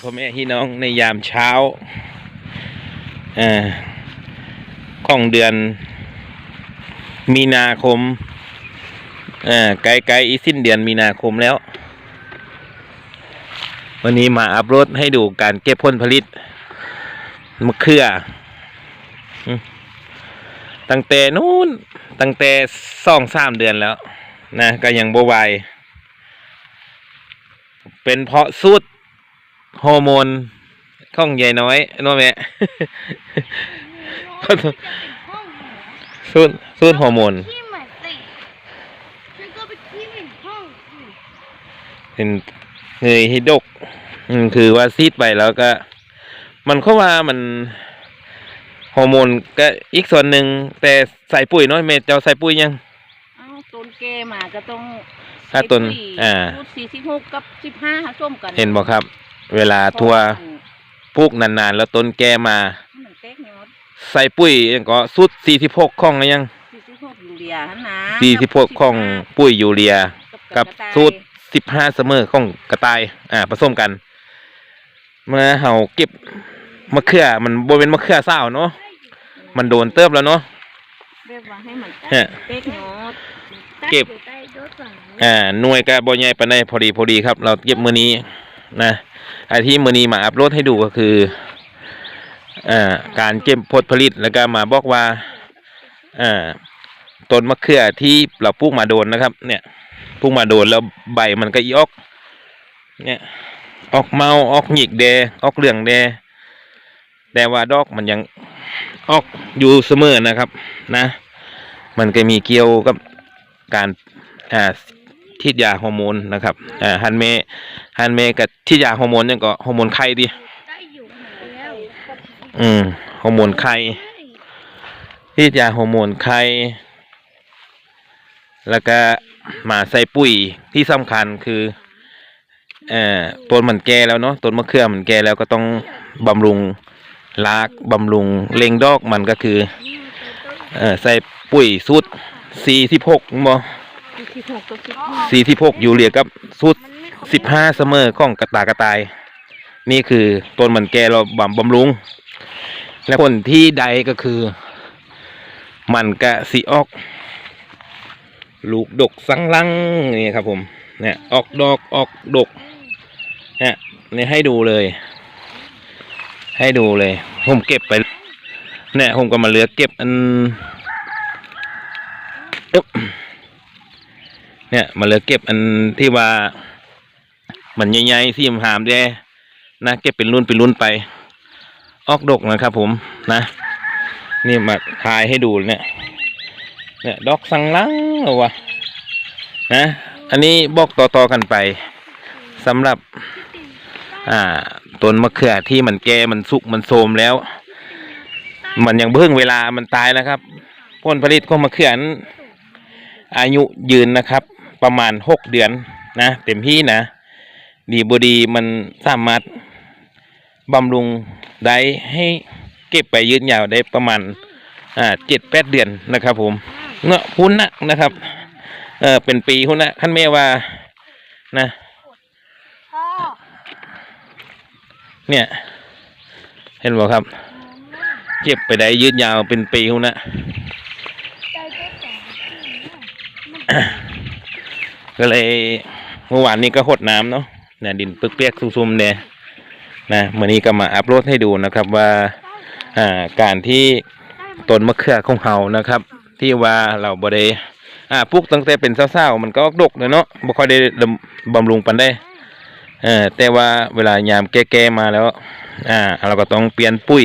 พ่อแม่พี่น้องในยามเช้าอ่าของเดือน มีนาคมอ่าไกลๆอีสิ้นเดือนมีนาคมแล้ว วันนี้มาอัพโหลดให้ดูการเก็บผลผลิตมะเขือตั้งแต่นู้นตั้งแต่สองสามเดือนแล้ว นะ ก็ยังบวายเป็นเพราะสูตร ฮอร์โมนของใหญ่น้อยเน้องแม่สูตรสูตรฮอร์โมนที่เหมือนสิฉันก็ไปที่หนึ่งห้องสิเป็นเงยให้ดกอืมคือว่าซีดไปแล้วก็ มันเข้าว่ามันฮอร์โมนก็อีกส่วนหนึ่งแต่ใส่ปุ๋ยเน้อยเมเจ้าใส่ปุ๋ยยังเอ้าต้นแกมาก็ต้องถ้าต้นใส่ปุ๋ยอ่าพูดสี่สิบหกกับสิบห้าหาส้มกัน เห็นบอกครับ เวลาทัวปลูกนานๆ แล้วต้นแก่มา มันเต๊กยอดใส่ปุ๋ยยังก็สุดสี่สิบหกข้องแล้วยัง สี่สิบหกยูเรียหันนะสี่สิบหกข้องปุ๋ยยูเรีย กับกระต่ายสูตรสิบห้าเสมอของกระต่าย อ่าผสมกัน เมื่อเฮาเก็บมะเขือมันบเป็นมะเขือเศร้าวเนาะมันโดนเติบแล้วเนาะ เรียกว่าให้มันฮะ เต๊กยอดเก็บอยู่ใต้รถฝั่งนี้อ่าหน่วยก็บ่ใหญ่ปานใดพอดีพอดีครับ เราเก็บมื้อนี้นะ ไอที่มือนี้มาอัพโหลดให้ดูก็คืออาการเก็บผลผลิตแล้วก็มาบอกว่าอาต้นมะเขือที่เราปลูกมาโดนนะครับ เนี่ยปลูกมาโดนแล้วใบมันก็อออกเนี่ยออกเมาออกหยิกแดออกเหลืองแดแต่ว่าดอกมันยังออกอยู่เสมอนะครับ นะ มันก็มีเกี่ยวกับการอ่าทิดยาฮอร์โมนนะครับอ่าฮันเม ฮันเมกับทิดยาฮอร์โมนยังก็ฮอร์โมนไข่ดิได้อยู่แล้วอืมฮอร์โมนไข่ทิดยาฮอร์โมนไข่แล้วก็มาใส่ปุ๋ยที่สำคัญคือเอ่อต้นมันแก่แล้วเนาะต้นมะเขือมันแก่แล้วก็ต้องบำรุงรากบำรุงเล็งดอกมันก็คือเอ่อใส่ปุ๋ยสูตรสี่สิบหกบ่สี่สิบหกกับสิบห้าสี่สิบหกยูเรียกับสูตร สิบห้าเสมอของกระตากระตาย นี่คือต้นมันแก่เราบำบำรุง และผลที่ใดก็คือ มันกะสีออก ลูกดกสังลังนี่ครับผมเนี่ยออกดอกออกดกเนี่ยนี่ให้ดูเลย ให้ดูเลยผมเก็บไปเนี่ยผมก็มาเหลือกเก็บอันเนี่ยมาเหลือกเก็บอันที่ว่า มันใหญ่ๆที่มหามแดนะเก็บเป็นรุ่นเป็นรุ่นไป ออกดกนะครับผมนะ นี่มาถ่ายให้ดูเนี่ย เนี่ยดอกสังลังหรอวะนะอันนี้บอกต่อๆกันไปสำหรับ อ่าต้นมะเขือที่มันแก่มันสุกมันโทมแล้ว มันยังเพิ่งเวลามันตายแล้วครับผลผลิตของมะเขือนอายุยืนนะครับ ประมาณหกเดือนนะ เต็มที่นะ ดีบดีมันสามารถบำรุงได้ให้เก็บไปยืนยาวได้ประมาณอ่าเจ็ดแปดเดือนนะครับ ผมเนาะหุ้นนะนะครับเออเป็นปีหุ้นนะขั้นแม่ว่านะเนี่ยเห็นบ่ครับ เก็บไปได้ยืดยาวเป็นปีหุ้นนะก็เลยเมื่อวานนี้ก็หดน้ำเนาะ นี่ยดินเปียกๆซุ่มๆเนี่ยนะวันนี้ก็มาอัพโหลดให้ดูนะครับว่าอ่าการที่ต้นมะเขือของเฮานะครับ ที่ว่าเราบ่ได้อ่าปลูกตั้งแต่เป็นเศร้าๆมันก็ดกเลยเนาะบ่ค่อยได้บำรุงปันได้เออแต่ว่าเวลายามแก่ๆมาแล้วอ่าเราก็ต้องเปลี่ยนปุ๋ย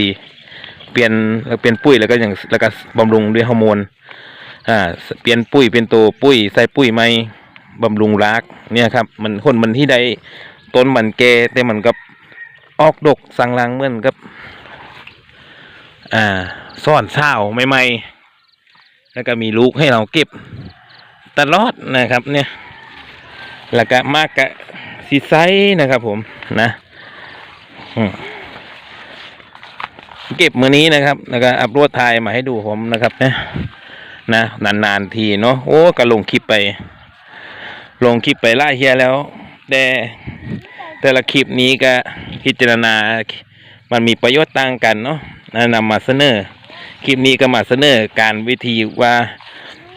เปลี่ยนเปลี่ยนปุ๋ยแล้วก็อย่างแล้วก็บำรุงด้วยฮอร์โมนอ่าเปลี่ยนปุ๋ยเป็นตัวปุ๋ยใส่ปุ๋ยใหม่ บำรุงรากเนี่ยครับ มันคนมันที่ใดต้นมันแก่แต่มันก็ออกดกสังลังเหมือนกับ อ่าซ่อนเศร้าใหม่ๆแล้วก็มีลูกให้เราเก็บตลอดนะครับ เนี่ยแล้วก็มากกะสีไซนะครับ ผมนะมเก็บมือนี้นะครับแล้วก็อัพโหลดถ่ายมาให้ดูผมนะครับนะนะนานๆทีเนาะโอ้ก็ลงคลิปไป ลงคลิปไปไล่เฮียแล้ว แต่แต่ละคลิปนี้ก็พิจารณา มันมีประโยชน์ต่างกันเนาะนำมาเสนอ คลิปนี้ก็มาเสนอการวิธีว่า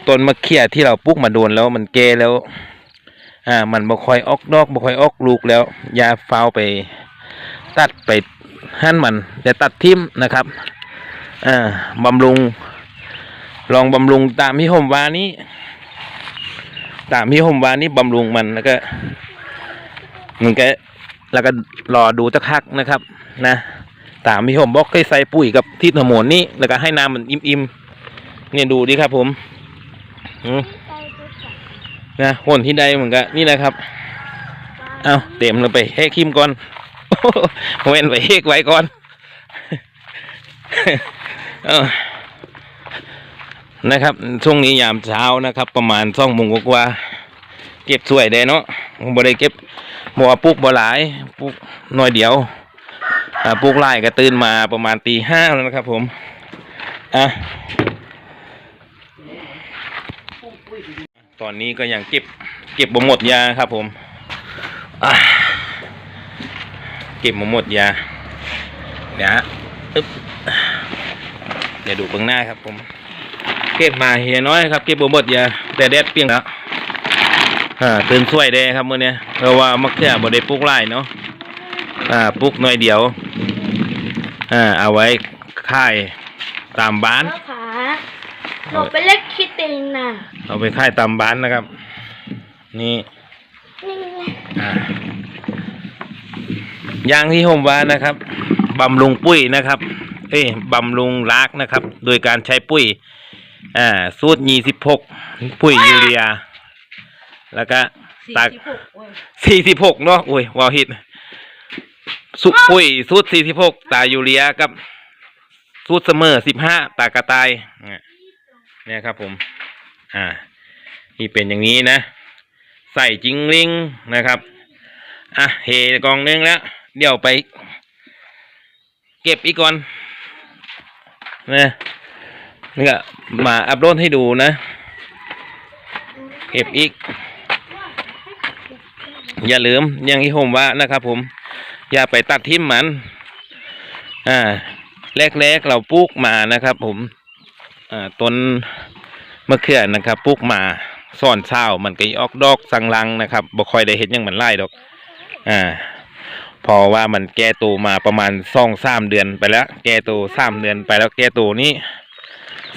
ต้นมะเขือที่เราปลูกมาโดนแล้วมันแก่แล้ว อ่า มันบ่ค่อยออกดอกบ่ค่อยออกลูกแล้วยาฟ้าวไป ตัดไปหั่นมันจะตัดทิ่มนะครับ อ่าบำรุง ลองบำรุงตามที่ผมว่านี้ ตามที่ผมว่านี้บำรุงมันแล้วก็มันก็แล้วก็รอดูสักพักนะครับ นะ ตามที่ผมบอกให้ใส่ปุ๋ยกับที่ฮอร์โมนนี่แล้วก็ให้น้ำมันอิ่มๆเนี่ยดูดิครับ ผมนะคนที่ใดเหมือนกันนี่นะครับ เอาเต็มเลยไปเฮคิมก่อนเว้นไปเฮกไว้ก่อน เอา นะครับช่วงนี้ยามเช้านะครับ ประมาณสองโมงกว่าเก็บสวยได้เนาะบ่ได้เก็บบ่ว่าปลูกบ่หลายปลูกหน่อยเดียวปลูกไร่ก็ตื่นมาประมาณตีห้าแล้วนะครับ ผมอะตอนนี้ก็ยังเก็บเก็บบ่หมดยาครับ ผมเก็บบ่หมดยาเดี๋ยวฮะอึ๊บเดี๋ยวดูเบื้องหน้าครับผม ก็บมาเฮียน้อยครับเก็บบ่หมดยาแต่แดดเปรี้ยงแล้วอ่าตื่นสวยแดครับมื้อเนี้ยเพราะว่ามักเขือบ่ได้ปลูกไร่เนาะอ่าปลูกหน่อยเดียวอ่าเอาไว้ค่ายตามบ้านแล้วขาหนูไปเล่นคิดเองน่ะเอาไปค่ายตามบ้านนะครับ นี่นี่ไงอ่าอย่างที่ผมว่านะครับบำรุงปุ้ยนะครับ เอ้ยบำรุงรากนะครับ โดยการใช้ปุ้ย อ่า สูตรยี่สิบหกปุ้ยยูเรีย แล้วก็สี่ตักสิบหกเว้ยสี่สิบหกเนาะโอ้ยวาวฮิตสุปุ้ยสูตรสี่สิบหกตายูเรียกับ สูตรเสมอสิบห้าตากระต่ายเนี่ยเนี่ยครับผม อ่าที่เป็นอย่างนี้นะ ใส่จิงลิงนะครับ อะเฮกองนึงแล้ว เดี๋ยวไป เก็บอีกก่อนนะ นี่ก็มาอัพโหลดให้ดูนะ เก็บอีก อย่าลืมอย่างที่ผมว่านะครับผม อย่าไปตัดทิ่มมัน อ่า แรกๆเราปลูกมานะครับ ผม อ่า ต้นมะเขือนะครับปลูกมาซ่อนเช้ามันก็ออกดอกสังลังนะครับบ่ค่อยได้เห็นยังมันไล่ดอก อ่า พอว่ามันแก่โตมาประมาณสองสามเดือนไปแล้ว แก่โตสามเดือนไปแล้วแก่โตนี้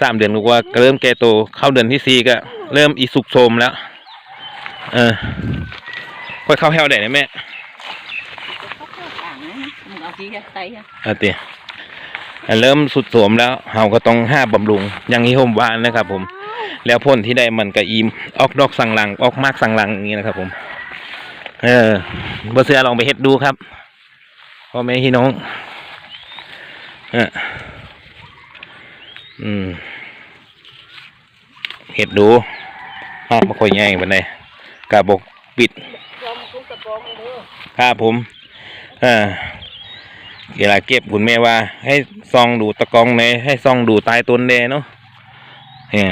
สามเดือนกว่าก็เริ่มแก่โตเข้าเดือนที่สี่ก็เริ่มอีสุกโทรมแล้ว เออค่อยเข้าแถวได้ไหมแม่เขาเข้าต่างนะมึงเอาที่แค่ไตอะอาติอะเริ่มสุดโสมแล้วเราก็ต้องห้าบำรุง อย่างที่ผมว่านะครับ ผม แล้วผลที่ได้มันก็อิมออกดอกสังลังออกมากสังลังอย่างนี้นะครับ ผม เออบ่เสือลองไปเฮ็ดดูครับพ่อแม่พี่น้องเออ อืมเฮ็ดดูภาพบ่ค่อยใหญ่ปานใดกะบกปิดยอมกุ้งกปองเด้อครับผมเออเวลาเก็บคุณแม่ว่า ให้ซองดูตะกองในให้ซองดูใต้ต้นแดเนาะเนี่ย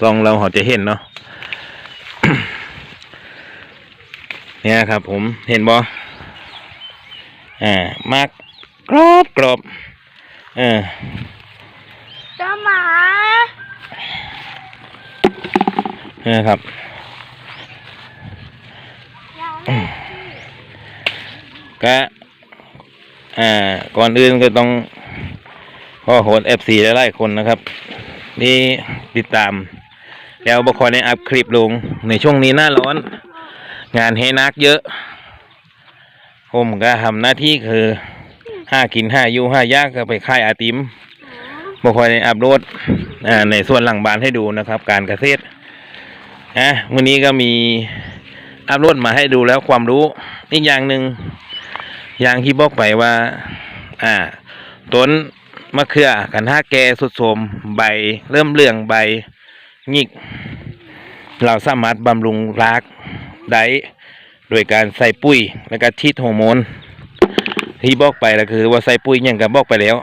ซองเราเขาจะเห็นเนาะเนี่ยครับ ผมเห็นบ่อ่ามากกรอบกรอบเออเจ้า หมานี่ครับ ก็อ่า ก่อนอื่นก็ต้องขอโหดเอฟซีหลายๆคนนะครับที่ติดตาม แล้วบคอยในอัพคลิปลง ในช่วงนี้หน้าร้อน งานเฮนักเยอะ ผมก็ทำหน้าที่คือห้ากินห้าอยู่ห้ายากก็ไปค่ายอาติม บคอยในอัพโหลดในส่วนหลังบ้านให้ดูนะครับ การเกษตรอะวันนี้ก็มีอัพโหลดมาให้ดูแล้วความรู้อีกอย่างหนึ่งอย่างที่บอกไปว่า อ่า ต้นมะเขือกันห้าแก่สุดโทมใบ เริ่มเหลืองใบหงิก เราสามารถบำรุงรากได้โดยการใส่ปุ๋ยและก็ฉีดฮอร์โมนที่บอกไปก็คือว่าใส่ปุ๋ยอย่างกับบอกไปแล้ว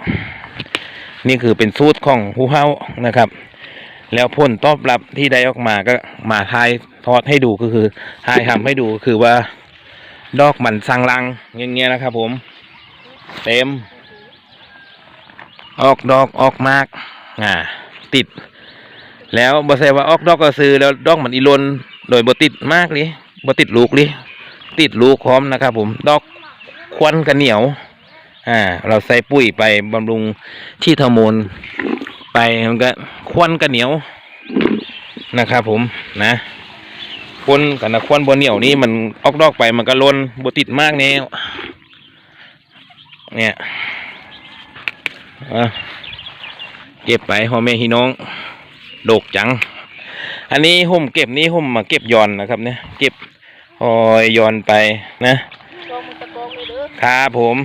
นี่คือเป็นสูตรของผู้เฮานะครับ แล้วผลตอบรับที่ได้ออกมาก็มาทายทอดให้ดูก็คือทายทำให้ดูคือว่า ดอกมันสังลังอย่างเงี้ยนะครับ ผม เต็ม ออกดอกออกมากอ่า ติด แล้วบ่ใช่ว่าออกดอกก็ซื้อแล้วดอกมันอีลนโดยบ่ติดมากเลยบ่ติดลูกเลยติดลูกพร้อมนะครับ ผม ดอกควันกันเหนียว อ่า เราใส่ปุ๋ยไปบำรุงที่ทอร์โมนไปมันก็ควันกันเหนียวนะครับผมนะควนกันนะควันบนเหนียวนี่มันออกดอกไปมันก็ลนบ่ติดมากแนวเนี่ยอะเก็บไปพ่อแม่พี่น้องโดกจัง อันนี้ห่มเก็บนี้ห่มมาเก็บย้อนนะครับเนี่ยเก็บหอยย้อนไปนะกองมันตะกองเลยเด้อครับผม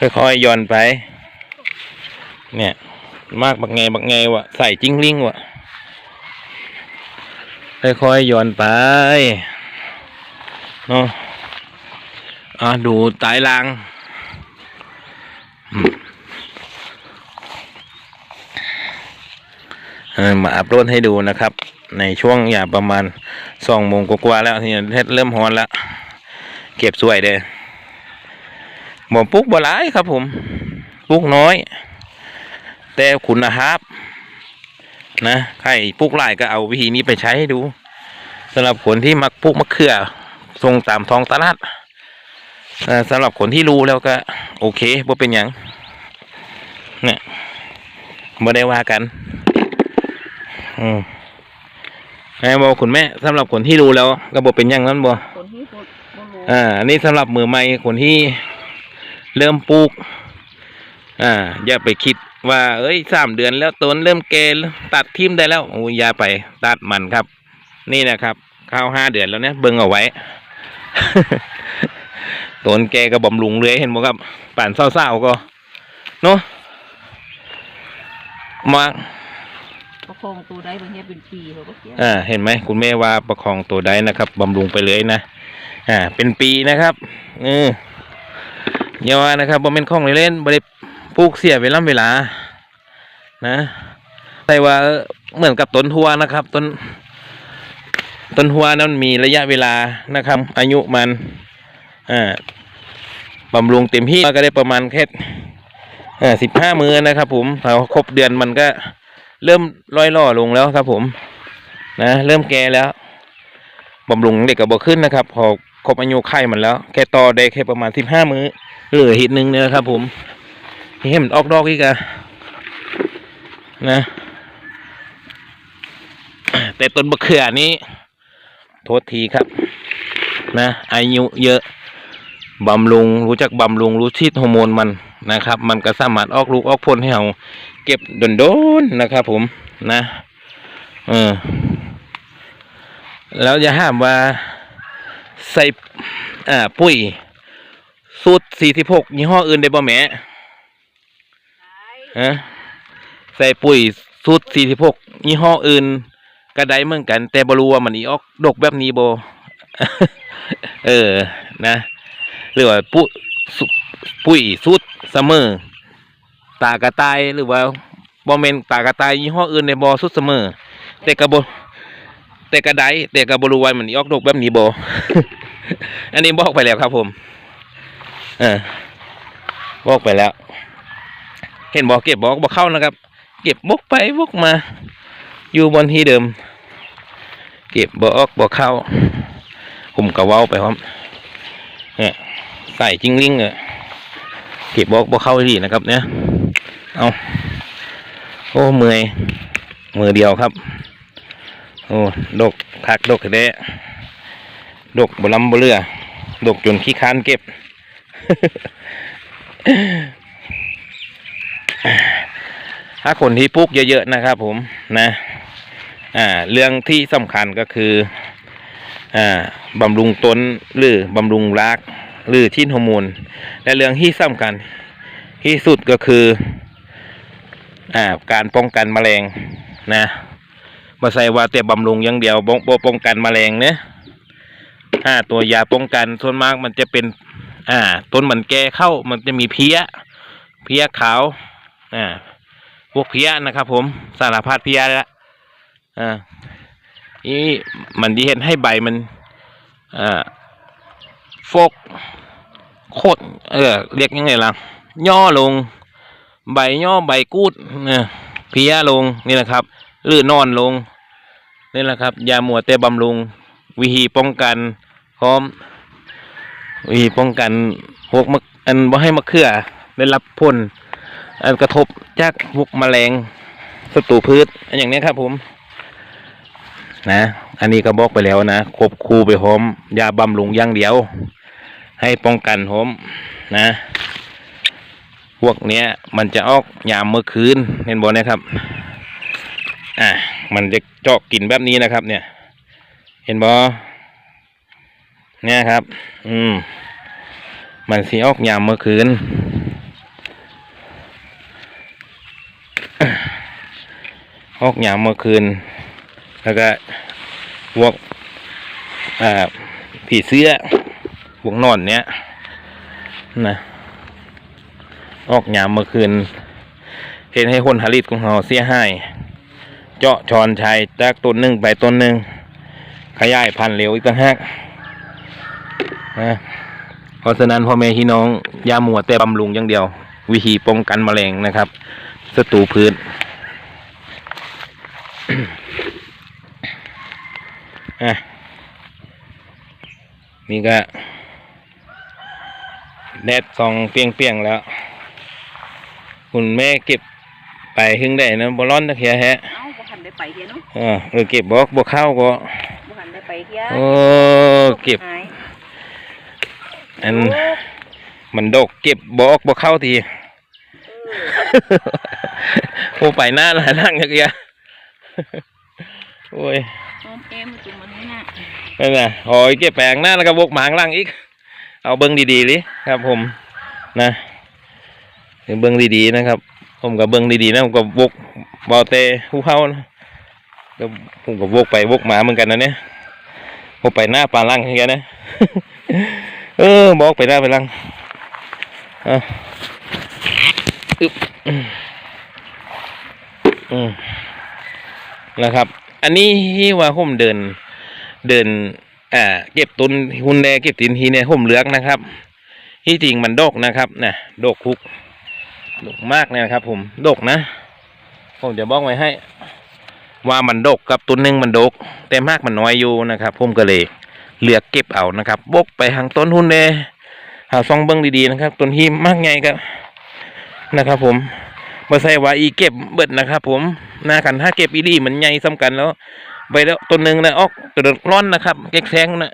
ค่อยๆย้อนไป เนี่ย มากบักไงบักไงวะใส่จิ้งลิงวะค่อยๆย้อนไปเนาะอะดูตายลางมเออมาอัพโหลดให้ดูนะครับ ในช่วงอย่าประมาณสองโมงกว่าแล้วที่เฮ็ดเริ่มฮอนแล้วเก็บสวยเด้ บ่ปลูกบ่หลายครับผมปลูกน้อย แต่คุณภาพนะใครปลูกหลายก็เอาวิธีนี้ไปใช้ให้ดูสำหรับคนที่มักปลูกมะเขือส่งตามท้องตลาดเอ่อสำหรับคนที่รู้แล้วก็ โอเคบ่เป็นหยังเนี่ยบ่ได้ว่ากันอืมไงบอกคุณแม่สำหรับคนที่รู้แล้วก็บ่เป็นหยังนั้นบ่คนที่บ่บ่รู้อ่าอันนี้สำหรับมือใหม่คนที่ เริ่มปลูก อ่า อย่าไปคิดว่า เอ้ยสามเดือนแล้วต้นเริ่มแก่แล้วตัดทิมได้แล้วโอ้ยอย่าไปตัดมันครับ นี่นะครับ ข้าวห้าเดือนแล้วเนี่ยเบิ่งเอาไว้ต้นแกก็บำรุงเลยเห็นบ่ครับป่านเศร้าๆก็เนาะมาประคองตัวได้บางเฮ็ดเป็นปีเขาก็เสียอ่าเห็นไหมคุณแม่ว่าประคองตัวได้นะครับบำรุงไปเลยนะ อ่า เป็นปีนะครับเออ อย่าว่านะครับบ่เป็นของเล่นบ่ได้ปลูกเสียเวลาเวลา นะแต่ว่าเหมือนกับต้นทัวนะครับต้นต้นทัวนั้นมีระยะเวลานะครับ อายุมันอ่าบำรุงเต็มที่ก็ได้ประมาณแค่สิบห้ามือนะครับ ผมพอครบเดือนมันก็เริ่มร้อยล่อลงแล้วครับ ผม นะเริ่มแก่แล้วบำรุงเด็กกับบขึ้นนะครับ พอครบอายุไข่มันแล้ว แค่ต่อได้แค่ประมาณสิบห้ามือ เหลือหิดหนึ่งเนี่ยนะครับ ผมเห็นมันออกดอกอีกอะนะ แต่ต้นมะเขือนี้โทษทีครับ นะอายุเยอะบำรุงรู้จักบำรุงรู้ชีดฮอร์โมนมันนะครับ มันก็สามารถออกลูกออกผลให้เราเก็บโดนๆนะครับ ผมนะเออแล้วจะห้ามว่าใส่อ่าปุ๋ย สูตรสี่สิบหกยี่ห้ออื่นได้บ่แหม่ฮะใส่ปุ๋ยสูตรสี่สิบหกยี่ห้ออื่นก็ได้เหมือนกัน แต่บรู้ว่ามันอีออกดกแบบนี้บ่เออนะหรือว่าปุ๋ยสุปุ๋ยสูตรเสมอตากระต่ายหรือว่าบ่แม่นตากระต่ายยี่ห้ออื่นในบ่สุดเสมอ แต่กระบแต่กระไดแต่กระบรูไว้มันออกดอกแบบนี้บอันนี้บอกไปแล้วครับผม เออบอกไปแล้ว เห็นบอกเก็บบอกบอกเข้านะครับ เก็บบกไปบกมา อยู่บนที่เดิม เก็บบอกอกบอกเข้าผมกระเว้าไปพร้อมเนี่ยใส่จิ้งลิงเออเก็บบอกบอกเข้าดีนะครับ เนี่ยเอาโอ้เมื่อยมือเดียวครับโอ้ดกคักดกแท้ดกบลำบเรือดกจนขี้คานเก็บ ถ้าคนที่ปลูกเยอะๆนะครับ ผมนะ อ่า เรื่องที่สำคัญก็คือ อ่าบำรุงต้นหรือบำรุงรากหรือชิ้นฮอร์โมนและเรื่องที่สำคัญที่สุดก็คืออ่าการป้องกันแมลงนะมาใส่ว่าแต่บำรุงอย่างเดียวบ่บ่ป้องกันแมลงเนี่ยอ่าตัวยาป้องกันส่วนมากมันจะเป็น อ่า ต้นมันแก่เข้ามันจะมีเพี้ย เพี้ยขาว อ่า พวกเพี้ยนะครับ ผม สารพัดเพี้ยล้วอ่านี่มันที่เห็นให้ใบมัน อ่าฟกโคตรเออ เรียกยังไงล่ะ ย่อลง ใบย่อใบกูดเนี่ยเพียลงนี่แหละครับลื่นนอนลงนี่แหละครับ ยาหมัวแต่บำรุง วิธีป้องกันพร้อม วิธีป้องกันพวกมะอันบ่ให้มะเขือได้รับผลอันกระทบจากพวกแมลงศัตรูพืชอันอย่างนี้ครับผม นะ อันนี้ก็บอกไปแล้วนะควบคู่ไปพร้อมยาบำรุงอย่างเดียว ให้ป้องกันพร้อมนะ พวกเนี้ย มันจะออกยามเมื่อคืนเห็นบอนะครับ อะมันจะเจาะกินแบบนี้นะครับ เนี่ย เห็นบอ เนี่ยครับ อืม มันสีออกยามเมื่อคืน ออกยามเมื่อคืน แล้วก็พวกอ่าผีเสื้อพวกนอนเนี้ยนะ ออกยามเมื่อคืน เห็นให้คนผลิตของเราเสียหาย เจาะชอนชัยจากต้นหนึ่งไปต้นหนึ่งขยายพันธุ์เร็วอีกต่างหาก นะเพราะฉะนั้นพ่อแม่พี่น้องอยาหมัวแต่บำรุงอย่างเดียว วิธีป้องกันแมลงนะครับศัตรูพืชอะนี่ก็แดดส่องเปรียงๆแล้ว คุณแม่เก็บไปหึงได้นะบอร้อนตะเคียแฮะเอ้าบ่ทันได้ไปเฮียเนาะเออเออเก็บบอกบอกเข้าก็บ่ทันได้ไปเฮียโอ้เก็บหาย อันมันดกเก็บบอกบอกเข้าทีโอ้ไปหน้าหลายนั่งตะเคียโอ้ยโอมเอ็มจุ่มมันนี่น่ะนั่นน่ะโอ้ยเก็บแปลงหน้าแล้วก็บกหมางล่างอีก เอาเบิ้งดีๆลิครับ ผมนะเบิ้งดีๆนะครับ ผมกับเบิ้งดีๆนะผมกับบกบอเตหูเข้านะก็ผมกับบกไปบกมาเหมือนกันนะเนี่ยผมไปหน้าปลาล่างเหมือนกันนะ เออบอกไปหน้ไปล่างอะอึบอืมนะครับ อันนี้ที่ว่าผมเดิน เดิน อ่า เก็บตุนหุนแดเก็บตินทีเนี่ยผมเลือกนะครับ ที่จริงมันโดกนะครับนะโดกคุกดกมากเนี่ยนะครับ ผมโดกนะ ผมจะบอกไว้ให้ ว่ามันโดกกับตุนหนึ่งมันโดก แต่มากมันน้อยอยู่นะครับผมก็เลย เลือเก็บเอานะครับ บกไปทางต้นหุนแดหาซองเบิ้งดีๆนะครับ ต้นที่มากไงก็นะครับ ผมมาใส่ว่าอีเก็บเบิดนะครับผมหน้ากันถ้าเก็บอีดีมันใหญ่ซ้ำกันแล้วไปแล้วต้นหนึ่งนะออกกระดร้อนนะครับแก๊กแซงนะ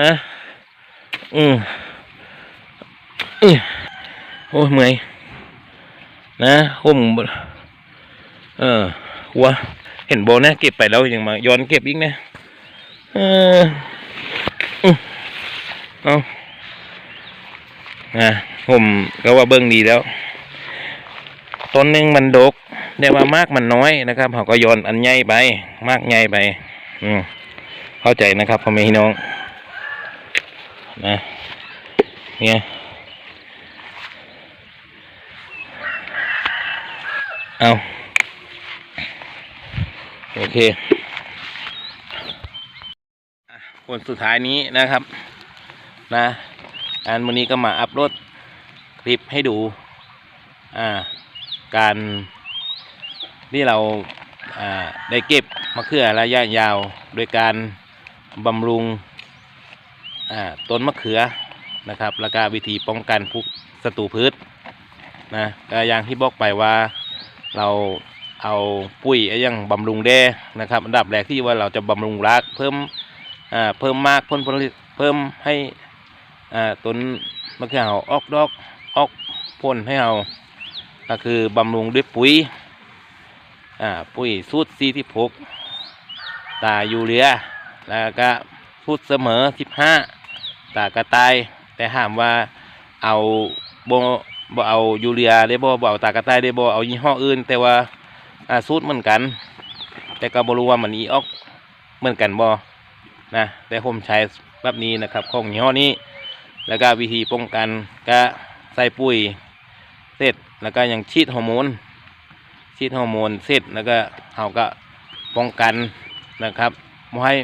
นะอืมอือโอ้ยเมื่อยนะผมเออหัวเห็นโบนะเก็บไปแล้วยังมาย้อนเก็บอีกนะ เอออื้อเอาอะผมก็ว่าเบิ้งดีแล้วต้นหนึ่งมันดกแต่ว่ามากมันน้อยนะครับเขาก็โยนอันใหญ่ไป มากใหญ่ไป อืมเข้าใจนะครับพ่อแม่พี่น้องนะเนี่ยเอาโอเค อะคนสุดท้ายนี้นะครับ นะอันวันนี้ก็มาอัพโหลดคลิปให้ดู อ่า การที่เราอ่าได้เก็บมะเขือระยะยาว โดยการบำรุงอ่าต้นมะเขือนะครับ แล้วก็วิธีป้องกันพวกศัตรูพืชนะก็อย่างที่บอกไปว่าเราเอาปุ๋ยอ้อยังบำรุงแด้นะครับ อันดับแรกที่ว่าเราจะบำรุงรากเพิ่ม เพิ่มมากเพิ่มผลผลิตเพิ่มให้ต้นมะเขือเราออกดอกออกผลให้เราก็คือบำรุงด้วยปุ๋ยปุ๋ยสูตรสี่ที่พกตายูเรียแล้วก็สูตรเสมอสิบห้าตากระต่ายแต่ห้ามว่าเอาโบบ่เอายูเรียได้บ่บ่เอาตากระต่ายได้บ่เอายี่ห้ออื่น แต่ว่าอ่าสูตรเหมือนกัน แต่ก็บ่รู้ว่ามันอีออกเหมือนกันบ่ นะแต่ผมใช้แบบนี้นะครับของยี่ห้อนี้ แล้วก็วิธีป้องกันก็ใส่ปุ๋ยเสร็จแล้วก็ยังฉีดฮอร์โมนฉีดฮอร์โมนเสร็จแล้วก็เราก็ป้องกันนะครับไม่ให้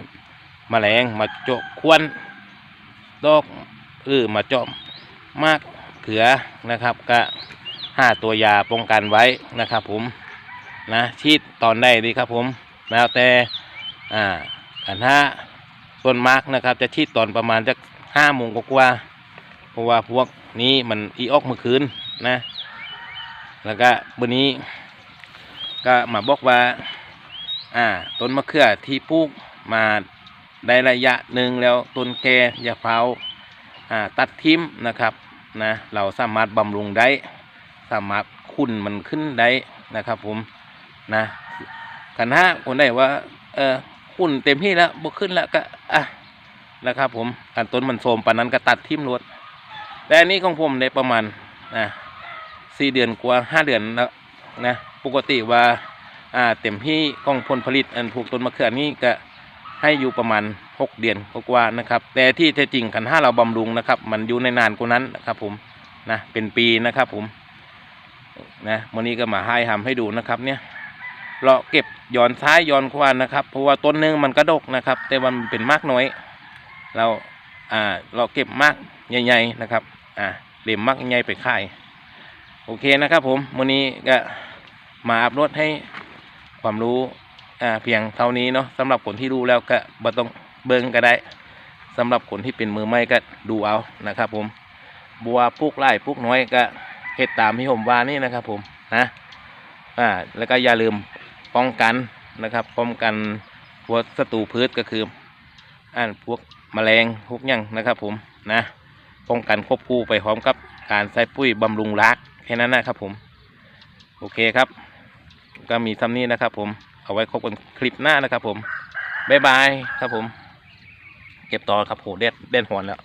แมลงมาเจาะควนดอกเออมาเจาะมากเขือนะครับก็ห้าตัวยาป้องกันไว้นะครับผมนะฉีดตอนได้ดีครับผมแล้วแต่อ่าอันห้า ต้นมาร์กนะครับ จะฉีดตอนประมาณจะห้าโมงกว่าเพราะว่าพวกนี้มันอีออกเมื่อคืนนะ แล้วก็วันนี้ ก็มาบอกว่า อ่า ต้นมะเขือที่ปลูกมาได้ระยะหนึ่งแล้วต้นแก่อย่าเผาอ่าตัดทิมนะครับนะเราสามารถบำรุงได้ สามารถคุณมันขึ้นได้นะครับ ผมนะกันห้าคนได้ว่า เออคุณเต็มที่แล้วบวกขึ้นแล้วก็ อะนะครับผมการต้นมันโทมปานนั้นก็ตัดทิมรวดแต่อันนี้ของผมได้ประมาณอ่าสี่เดือนกว่าห้าเดือนแล้วนะปกติว่าอ่าเต็มที่กล้องผลผลิตอันผูกต้นมะเขือนี่ก็ให้อยู่ประมาณหกเดือนกว่านะครับ แต่ที่แท้จริงขันห้าเราบำรุงนะครับ มันอยู่ในนานกว่านั้นนะครับผมนะเป็นปีนะครับผมนะวันนี้ก็มาให้ทำให้ดูนะครับเนี่ย เราเก็บย้อนซ้ายย้อนขวานะครับเพราะว่าต้นหนึงมันกระดกนะครับ แต่ว่ามันเป็นมากน้อย เราอ่าเราเก็บมากใหญ่ๆนะครับอ่าเล่มมากใหญ่ไปขายโอเคนะครับ ผมวันนี้ก็มาอัพโหลดให้ความรู้อ่าเพียงเท่านี้เนาะสำหรับคนที่รู้แล้วก็บ่ต้องเบิ่งก็ได้สำหรับคนที่เป็นมือใหม่ก็ดูเอานะครับ ผมบัวปลูกไร่ปลูกน้อยก็เฮ็ดตามที่ผมว่านี่นะครับ ผมนะอ่าแล้วก็อย่าลืม ป้องกันนะครับป้องกันพวกศัตรูพืชก็คืออ่านพวกแมลงพวกยังนะครับ ผมนะป้องกันควบคู่ไปพร้อมกับการใส่ปุ๋ยบำรุงรากแค่นั้นนะครับผม โอเคครับ ก็มีซ้ำนี้นะครับ ผมเอาไว้คบกันคลิปหน้านะครับ ผมบ๊ายบายครับผม เก็บต่อครับโหเด็ดเด่นหวนแล้ว